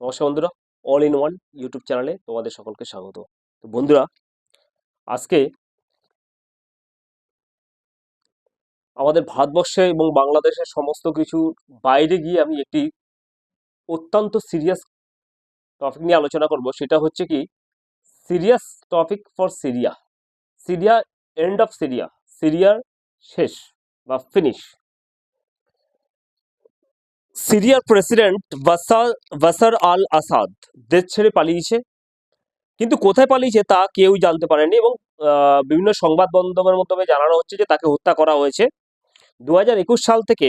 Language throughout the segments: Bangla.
নমস্কার বন্ধুরা অল ইন ওয়ান ইউটিউব চ্যানেলে তোমাদের সকলকে স্বাগত। তো বন্ধুরা, আজকে আমাদের ভারতবর্ষে এবং বাংলাদেশের সমস্ত কিছু বাইরে গিয়ে আমি একটি অত্যন্ত সিরিয়াস টপিক নিয়ে আলোচনা করব। সেটা হচ্ছে কি serious topic for Syria Syria end of Syria সিরিয়ার শেষ বা ফিনিশ সিরিয়ার প্রেসিডেন্ট বাসার বাসার আল আসাদ। দেশ ছেড়ে পালিয়েছে। কিন্তু কোথায় পালিয়েছে তা কেউ জানতে পারেনি এবং বিভিন্ন সংবাদ মাধ্যমের মাধ্যমে জানানো হচ্ছে যে তাকে হত্যা করা হয়েছে। দু হাজার একুশ সাল থেকে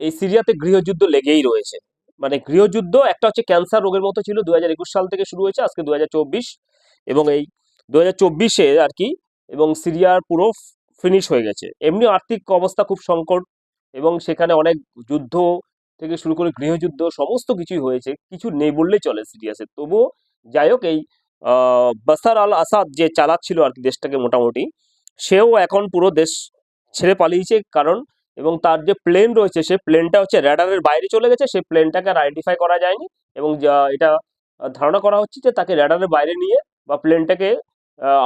এই সিরিয়াতে গৃহযুদ্ধ লেগেই রয়েছে। মানে গৃহযুদ্ধ একটা হচ্ছে ক্যান্সার রোগের মতো ছিল। দুই হাজার একুশ সাল থেকে শুরু হয়েছে, আজকে দু হাজার চব্বিশ। এবং এই দু হাজার আর কি, এবং সিরিয়ার পুরো ফিনিশ হয়ে গেছে। এমনি আর্থিক অবস্থা খুব সংকট এবং সেখানে অনেক যুদ্ধ থেকে শুরু করে গৃহযুদ্ধ, সমস্ত কিছুই হয়েছে। কিছু নেই বললেই চলে সিরিয়াসে। তবুও যাই হোক এই বাসার আল আসাদ যে চালাচ্ছিল আর কি দেশটাকে মোটামুটি, সেও এখন পুরো দেশ ছেড়ে পালিয়েছে। কারণ এবং তার যে প্লেন রয়েছে সেই প্লেনটা হচ্ছে র্যাডারের বাইরে চলে গেছে। সেই প্লেনটাকে আর আইডেন্টিফাই করা যায়নি এবং এটা ধারণা করা হচ্ছে যে তাকে র্যাডারের বাইরে নিয়ে বা প্লেনটাকে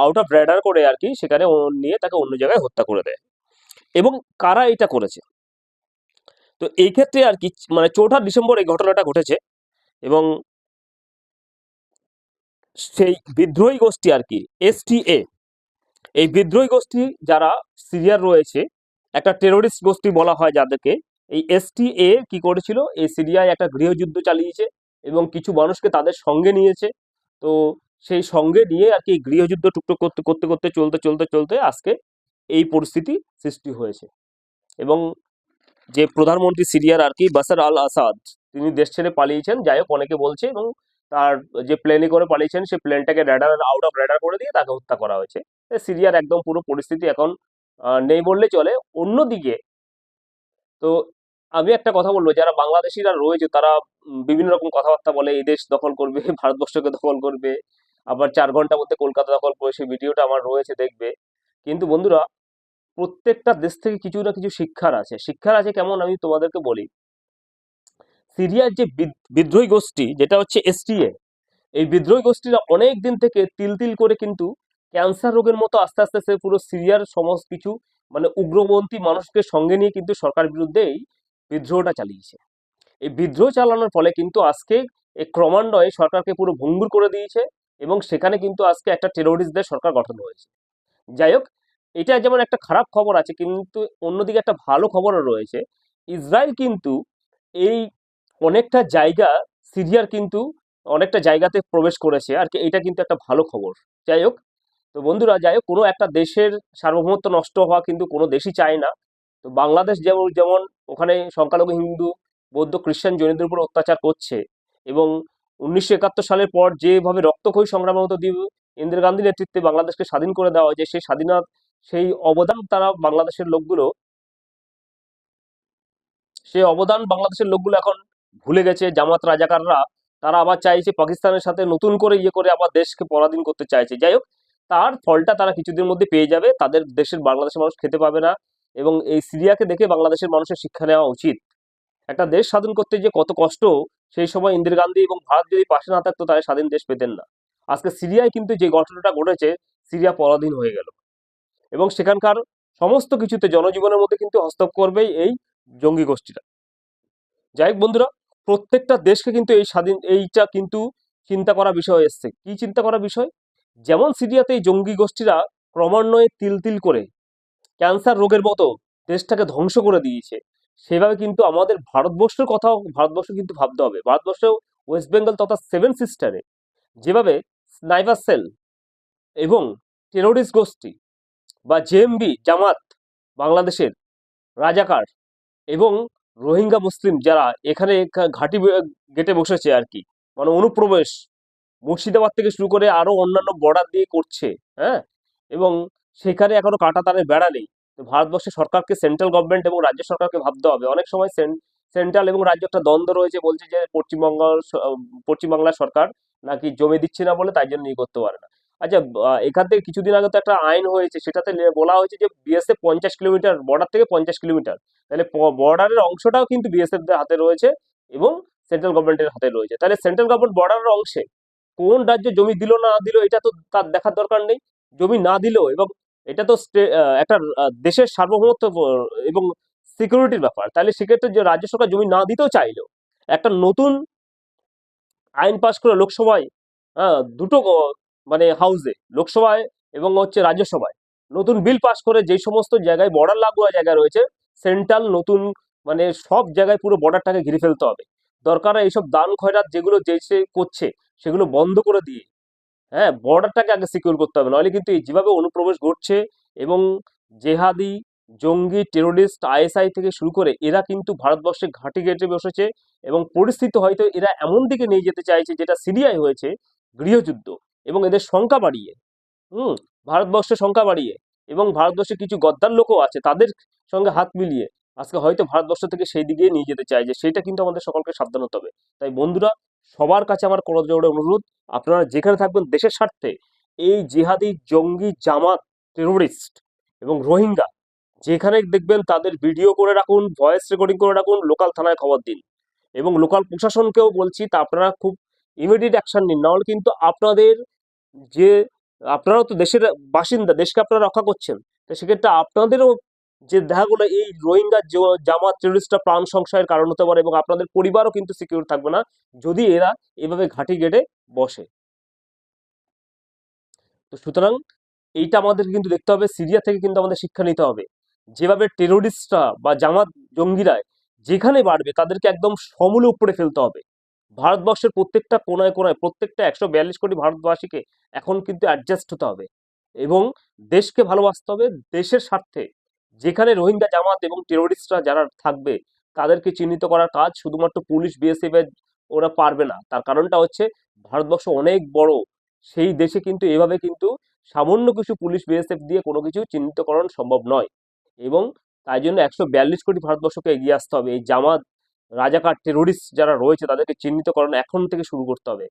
আউট অফ র্যাডার করে আর কি সেখানে নিয়ে তাকে অন্য জায়গায় হত্যা করে দেয়। এবং কারা এটা করেছে? তো এই ক্ষেত্রে আর কি মানে চৌঠা ডিসেম্বর এই ঘটনাটা ঘটেছে এবং সেই বিদ্রোহী গোষ্ঠী আর কি এসটিএ এই বিদ্রোহী গোষ্ঠী যারা সিরিয়ার রয়েছে, একটা টেরোরিস্ট গোষ্ঠী বলা হয় যাদেরকে, এই এসটিএ কি করেছিল? এই সিরিয়ায় একটা গৃহযুদ্ধ চালিয়েছে এবং কিছু মানুষকে তাদের সঙ্গে নিয়েছে। তো সেই সঙ্গে নিয়ে আর কি গৃহযুদ্ধ টুকটুক করতে করতে করতে, চলতে চলতে চলতে আজকে এই পরিস্থিতি সৃষ্টি হয়েছে। এবং যে প্রধানমন্ত্রী সিরিয়ার আর কি, বাসার আল আসাদ তিনি দেশ ছেড়ে পালিয়েছেন। যাই হোক, অনেকে বলছে এবং তার যে প্লেনে করে পালিয়েছেন সেই প্লেনটাকে র্যাডার আউট অফ র্যাডার করে দিয়ে তাকে হত্যা করা হয়েছে। সিরিয়ার একদম পুরো পরিস্থিতি এখন নেই বললে চলে। অন্যদিকে, তো আমি একটা কথা বলব, যারা বাংলাদেশিরা রয়েছে, তারা বিভিন্ন রকম কথাবার্তা বলে, এই দেশ দখল করবে, ভারতবর্ষকে দখল করবে, আবার চার ঘণ্টার মধ্যে কলকাতা দখল করে সেই ভিডিওটা আমার রয়েছে, দেখবে। কিন্তু বন্ধুরা প্রত্যেকটা দেশ থেকে কিছু না কিছু শিক্ষার আছে। শিক্ষার আছে কেমন আমি তোমাদেরকে বলি। সিরিয়ার যে বিদ্রোহী গোষ্ঠী, যেটা হচ্ছে এসটিএ এই বিদ্রোহী গোষ্ঠীরা অনেক দিন থেকে তিল তিল করে কিন্তু ক্যান্সার রোগের মতো আস্তে আস্তে সে পুরো সিরিয়ার সমস্ত কিছু মানে উগ্রপন্থী মানুষকে সঙ্গে নিয়ে কিন্তু সরকার বিরুদ্ধে এই বিদ্রোহটা চালিয়েছে। এই বিদ্রোহ চালানোর ফলে কিন্তু আজকে এই ক্রমান্বয়ে সরকারকে পুরো ভঙ্গুর করে দিয়েছে এবং সেখানে কিন্তু আজকে একটা টেরোরিস্টদের সরকার গঠন হয়েছে। যাই হোক এটা যেমন একটা খারাপ খবর আছে, কিন্তু অন্যদিকে একটা ভালো খবরও রয়েছে। ইসরায়েল কিন্তু এই অনেকটা জায়গা, সিরিয়ার কিন্তু অনেকটা জায়গাতে প্রবেশ করেছে আর কি, এটা কিন্তু একটা ভালো খবর। যাই হোক, তো বন্ধুরা, যাই হোক, কোনো একটা দেশের সার্বভৌমত্ব নষ্ট হওয়া কিন্তু কোনো দেশই চায় না। তো বাংলাদেশ যেমন যেমন ওখানে সংখ্যালঘু হিন্দু, বৌদ্ধ, খ্রিস্টান জৈনদের উপর অত্যাচার করছে এবং উনিশশো একাত্তর সালের পর যেভাবে রক্তক্ষয়ী সংগ্রামের মতো দিয়ে ইন্দিরা গান্ধী নেতৃত্বে বাংলাদেশকে স্বাধীন করে দেওয়া হয়েছে, সেই স্বাধীনতা সেই অবদান তারা বাংলাদেশের লোকগুলো সেই অবদান বাংলাদেশের লোকগুলো এখন ভুলে গেছে, জামাত রাজাকাররা। তারা আবার চাইছে পাকিস্তানের সাথে নতুন করে ইয়ে করে আবার দেশকে পরাধীন করতে চাইছে। যাই হোক, তার ফলটা তারা কিছুদিন মধ্যে পেয়ে যাবে। তাদের দেশের বাংলাদেশের মানুষ খেতে পাবে না এবং এই সিরিয়াকে দেখে বাংলাদেশের মানুষের শিক্ষা নেওয়া উচিত। একটা দেশ স্বাধীন করতে যে কত কষ্ট, সেই সময় ইন্দিরা গান্ধী এবং ভারত যদি পাশে না থাকতো তাহলে স্বাধীন দেশ পেতেন না। আজকে সিরিয়ায় কিন্তু যে ঘটনাটা ঘটেছে, সিরিয়া পরাধীন হয়ে গেল। এবং সেখানকার সমস্ত কিছুতে জনজীবনের মধ্যে কিন্তু হস্তক্ষেপ করবেই এই জঙ্গি গোষ্ঠীরা যাই হোক বন্ধুরা, প্রত্যেকটা দেশকে কিন্তু এই স্বাধীন, এইটা কিন্তু চিন্তা করা বিষয় এসছে। কি চিন্তা করা বিষয়? যেমন সিরিয়াতে এই জঙ্গি গোষ্ঠীরা ক্রমান্বয়ে তিল তিল করে ক্যান্সার রোগের মতো দেশটাকে ধ্বংস করে দিয়েছে। সেভাবে কিন্তু আমাদের ভারতবর্ষের কথাও ভারতবর্ষ কিন্তু ভাবতে হবে। ভারতবর্ষ ওয়েস্ট বেঙ্গল তথা সেভেন সিস্টারে যেভাবে স্নাইভার সেল এবং টেরোরিস্ট গোষ্ঠী বা জেএমবি জামাত, বাংলাদেশের রাজাকার এবং রোহিঙ্গা মুসলিম যারা এখানে এখা- ঘাঁটি গেটে বসেছে আর কি। মানে অনুপ্রবেশ মুর্শিদাবাদ থেকে শুরু করে আরও অন্যান্য বর্ডার দিয়ে করছে হ্যাঁ? এবং সেখানে এখনও কাটা তারের বেড়া নেই। ভারতবর্ষের সরকারকে সেন্ট্রাল গভর্নমেন্ট এবং রাজ্য সরকারকে ভাবতে হবে। অনেক সময় সেন্ট্রাল এবং রাজ্য একটা দ্বন্দ্ব রয়েছে বলছে যে পশ্চিমবঙ্গ পশ্চিমবাংলার সরকার নাকি জমি দিচ্ছে না বলে তাই জন্য ইয়ে করতে পারে না। আচ্ছা এখান থেকে কিছুদিন আগে তো একটা আইন হয়েছে, সেটাতে বলা হয়েছে যে বিএসএফ পঞ্চাশ কিলোমিটার বর্ডার থেকে পঞ্চাশ কিলোমিটার। তাহলে বর্ডারের অংশটাও কিন্তু বিএসএফ দের হাতে রয়েছে এবং সেন্ট্রাল গভর্নমেন্টের হাতে রয়েছে। তাহলে সেন্ট্রাল গভর্নমেন্ট বর্ডারের অংশে কোন রাজ্য জমি দিল না দিল, এটা তো তার দেখার দরকার নেই। জমি না দিলেও এবং এটা তো একটা দেশের সার্বভৌমত্ব এবং সিকিউরিটির ব্যাপার। তাহলে সেক্ষেত্রে যে রাজ্য সরকার জমি না দিতেও চাইলো, একটা নতুন আইন পাশ করে লোকসভায় হ্যাঁ দুটো মানে হাউসে লোকসভায় এবং হচ্ছে রাজ্যসভায়। নতুন বিল পাস করে যে সমস্ত জায়গায় বর্ডার লাগোয়া জায়গা রয়েছে সেন্ট্রাল নতুন মানে সব জায়গায় পুরো বর্ডারটাকে ঘিরে ফেলতে হবে। দরকার এইসব দান খয়রাত যেগুলো যে সে করছে, সেগুলো বন্ধ করে দিয়ে হ্যাঁ বর্ডারটাকে আগে সিকিউর করতে হবে। নাহলে কিন্তু যেভাবে অনুপ্রবেশ ঘটছে এবং জেহাদি, জঙ্গি টেরোরিস্ট আইএসআই থেকে শুরু করে এরা কিন্তু ভারতবর্ষে ঘাঁটি গেটে বসেছে এবং পরিস্থিতি হয়তো এরা এমন দিকে নিয়ে যেতে চাইছে যেটা সিরিয়ায় হয়েছে, গৃহযুদ্ধ। এবং এদের সংখ্যা বাড়িয়ে, হুম, ভারতবর্ষের সংখ্যা বাড়িয়ে এবং ভারতবর্ষে কিছু গদ্দার লোকও আছে তাদের সঙ্গে হাত মিলিয়ে আজকে হয়তো ভারতবর্ষ থেকে সেই দিকে নিয়ে যেতে চাই যে সেটা কিন্তু আমাদের সকলকে সাবধান হতে হবে। তাই বন্ধুরা, সবার কাছে আমার কোনো জোরে অনুরোধ, আপনারা যেখানে থাকবেন দেশের স্বার্থে এই জিহাদি জঙ্গি জামাত টেরোরিস্ট এবং রোহিঙ্গা, যেখানে দেখবেন তাদের ভিডিও করে রাখুন ভয়েস রেকর্ডিং করে রাখুন লোকাল থানায় খবর দিন এবং লোকাল প্রশাসনকেও বলছি তা আপনারা খুব ইমিডিয়েট অ্যাকশন নিন, নাহলে কিন্তু আপনাদের যে, আপনারাও তো দেশের বাসিন্দা, দেশকে আপনারা রক্ষা করছেন, তো সেক্ষেত্রে আপনাদেরও যে দেখাগুলো, এই রোহিঙ্গা জামাত টেরোরিস্টরা প্রাণ সংশয়ের কারণ হতে পারে এবং আপনাদের পরিবারও কিন্তু সিকিউর থাকবে না, যদি এরা এভাবে ঘাঁটি গেড়ে বসে। তো সুতরাং এইটা আমাদের কিন্তু দেখতে হবে, সিরিয়া থেকে কিন্তু আমাদের শিক্ষা নিতে হবে। যেভাবে টেরোরিস্টরা বা জামাত জঙ্গিরা যেখানে বাড়বে, তাদেরকে একদম সমূলে উপরে ফেলতে হবে। ভারতবর্ষের প্রত্যেকটা কোনায় কোনায় প্রত্যেকটা একশো বিয়াল্লিশ কোটি ভারতবাসীকে এখন কিন্তু অ্যাডজাস্ট হতে হবে এবং দেশকে ভালোবাসতে হবে, দেশের স্বার্থে। যেখানে রোহিঙ্গা, জামাত এবং টেরোরিস্টরা যারা থাকবে, তাদেরকে চিহ্নিত করার কাজ শুধুমাত্র পুলিশ বিএসএফ এর ওরা পারবে না। তার কারণটা হচ্ছে ভারতবর্ষ অনেক বড়। সেই দেশে কিন্তু এভাবে কিন্তু সামান্য কিছু পুলিশ বিএসএফ দিয়ে কোনো কিছু চিহ্নিতকরণ সম্ভব নয়। এবং তাই জন্য একশো বিয়াল্লিশ কোটি ভারতবর্ষকে এগিয়ে আসতে হবে। এই জামাত রাজাকার টেরোরিস্ট যারা রয়েছে তাদেরকে চিহ্নিতকরণ এখন থেকে শুরু করতে হবে।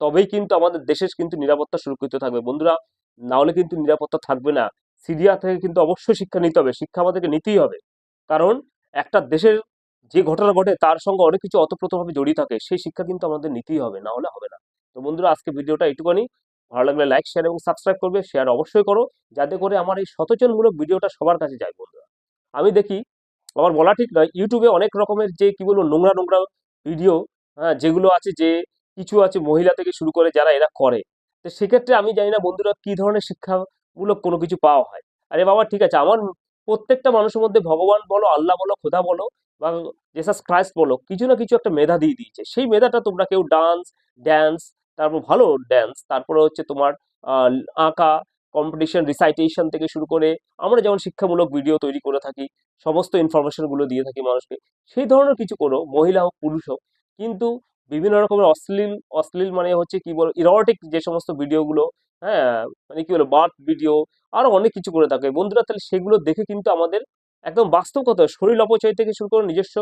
তবেই কিন্তু আমাদের দেশের কিন্তু নিরাপত্তা সুরক্ষিত থাকবে। বন্ধুরা, না হলে কিন্তু নিরাপত্তা থাকবে না। সিরিয়া থেকে কিন্তু অবশ্যই শিক্ষা নিতে হবে। শিক্ষা আমাদেরকে নিতেই হবে। কারণ একটা দেশের যে ঘটনা ঘটে তার সঙ্গে অনেক কিছু অতপ্রতভাবে জড়িয়ে থাকে, সেই শিক্ষা কিন্তু আমাদের নিতেই হবে, না হলে হবে না। তো বন্ধুরা, আজকে ভিডিওটা এইটুকুনি। ভালো লাগলে লাইক শেয়ার এবং সাবস্ক্রাইব করবে। শেয়ার অবশ্যই করো। যাতে করে আমার এই সচেতনমূলক ভিডিওটা সবার কাছে যায় বন্ধুরা। আমি দেখি আমার বলা ঠিক নয়। ইউটিউবে অনেক রকমের যে কি বলব, নোংরা নোংরা ভিডিও হ্যাঁ যেগুলো আছে যে কিছু আছে মহিলা থেকে শুরু করে যারা এরা করে। তো সেক্ষেত্রে আমি জানি না বন্ধুরা কি ধরনের শিক্ষামূলক কোনো কিছু পাওয়া হয়। আরে বাবা, ঠিক আছে, আমার প্রত্যেকটা মানুষের মধ্যে ভগবান বলো, আল্লাহ বলো, খোদা বলো বা জেসাস ক্রাইস্ট বলো, কিছু না কিছু একটা মেধা দিয়ে দিয়েছে। সেই মেধাটা তোমরা কেউ ডান্স ড্যান্স তারপর ভালো ড্যান্স তারপরে হচ্ছে তোমার আঁকা কম্পিটিশন রিসাইটেশন থেকে শুরু করে আমরা যেমন শিক্ষামূলক ভিডিও তৈরি করে থাকি, সমস্ত ইনফরমেশনগুলো দিয়ে থাকি মানুষকে। সেই ধরনের কিছু করো, মহিলা হোক, পুরুষ হোক, কিন্তু বিভিন্ন রকমের অশ্লীল অশ্লীল মানে হচ্ছে কি বল ইরোটিক যে সমস্ত ভিডিওগুলো হ্যাঁ মানে কি বলো বার্থ ভিডিও আরও অনেক কিছু করে থাকে। বন্ধুরা, তাহলে সেগুলো দেখে কিন্তু আমাদের একদম বাস্তব কথা শরীর অপচয় থেকে শুরু করে নিজস্ব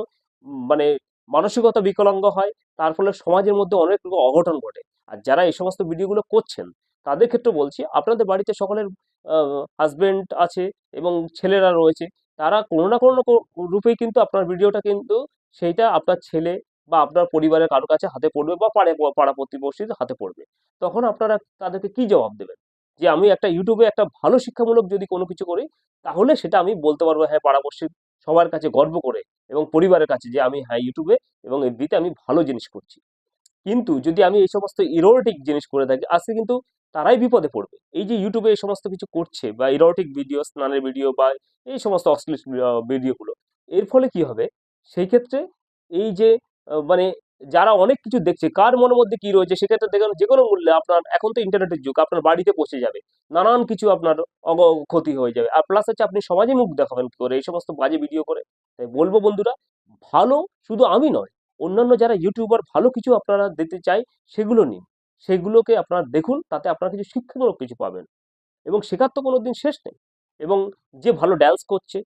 মানে মানসিকতা বিকলাঙ্গ হয়, তার ফলে সমাজের মধ্যে অনেক অঘটন ঘটে। আর যারা এই সমস্ত ভিডিওগুলো করছেন তাদের ক্ষেত্রে বলছি, আপনাদের বাড়িতে সকলের হাজবেন্ড আছে এবং ছেলেরা রয়েছে, তারা কোনো না কোনো রূপেই কিন্তু আপনার ভিডিওটা কিন্তু সেইটা আপনার ছেলে বা আপনার পরিবারের কারও কাছে হাতে পড়বে বা পাড়ে, পাড়া প্রতিবেশীর হাতে পড়বে। তখন আপনারা তাদেরকে কি জবাব দেবেন? যে আমি একটা ইউটিউবে একটা ভালো শিক্ষামূলক যদি কোনো কিছু করি, তাহলে সেটা আমি বলতে পারব হ্যাঁ পাড়াপড়শি সবার কাছে গর্ব করে এবং পরিবারের কাছে যে আমি হ্যাঁ ইউটিউবে এবং এফবিতে আমি ভালো জিনিস করছি। কিন্তু যদি আমি এই সমস্ত ইরোটিক জিনিস করে থাকি, আজকে কিন্তু তারাই বিপদে পড়বে। এই যে ইউটিউবে এই সমস্ত কিছু করছে বা ইরোটিক ভিডিও স্নানের ভিডিও বা এই সমস্ত অশ্লীল ভিডিওগুলো এর ফলে কি হবে? সেই ক্ষেত্রে এই যে মানে যারা অনেক কিছু দেখছে, কার মনের মধ্যে কি রয়েছে সেক্ষেত্রে দেখুন, যে কোনো মূল্যে আপনার, এখন তো ইন্টারনেটের যুগ, আপনার বাড়িতে পৌঁছে যাবে, নানান কিছু আপনার ক্ষতি হয়ে যাবে। আর প্লাস হচ্ছে আপনি সমাজে মুখ দেখাবেন কি করে, এই সমস্ত বাজে ভিডিও করে। তাই বলব বন্ধুরা, ভালো শুধু আমি নয়, অন্যান্য যারা ইউটিউবার ভালো কিছু আপনারা দিতে চাই সেগুলো নিন। সেগুলোকে আপনারা দেখুন, তাতে আপনারা কিছু শিক্ষামূলক কিছু পাবেন। এবং শেখার তো কোনো দিন শেষ নেই। এবং যে ভালো ড্যান্স করছে,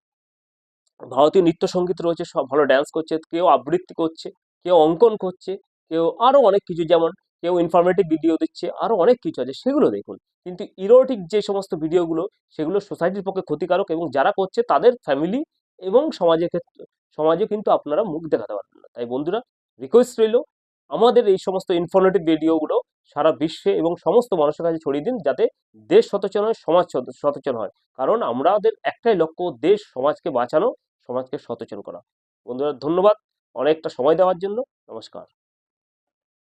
ভারতীয় নৃত্য সংগীত রয়েছে, সব ভালো ড্যান্স করছে, কেউ আবৃত্তি করছে, কেউ অঙ্কন করছে, কেউ আরও অনেক কিছু যেমন কেউ ইনফরমেটিভ ভিডিও দিচ্ছে আরও অনেক কিছু আছে, সেগুলো দেখুন। কিন্তু ইরোটিক যে সমস্ত ভিডিওগুলো সেগুলো সোসাইটির পক্ষে ক্ষতিকারক এবং যারা করছে তাদের ফ্যামিলি এবং সমাজের ক্ষেত্রে সমাজে কিন্তু আপনারা মুখ দেখাতে পারবেন না। তাই বন্ধুরা রিকোয়েস্ট রইল, আমাদের এই সমস্ত ইনফরমেটিভ ভিডিওগুলো সারা বিশ্বে এবং সমস্ত মানুষের কাছে ছড়িয়ে দিন যাতে দেশ সচেতন হয়, সমাজ সচে- সচেতন হয়। কারণ আমাদের একটাই লক্ষ্য দেশ, সমাজকে বাঁচানো, সমাজকে সচেতন করা। বন্ধুরা, ধন্যবাদ অনেকটা সময় দেওয়ার জন্য। নমস্কার।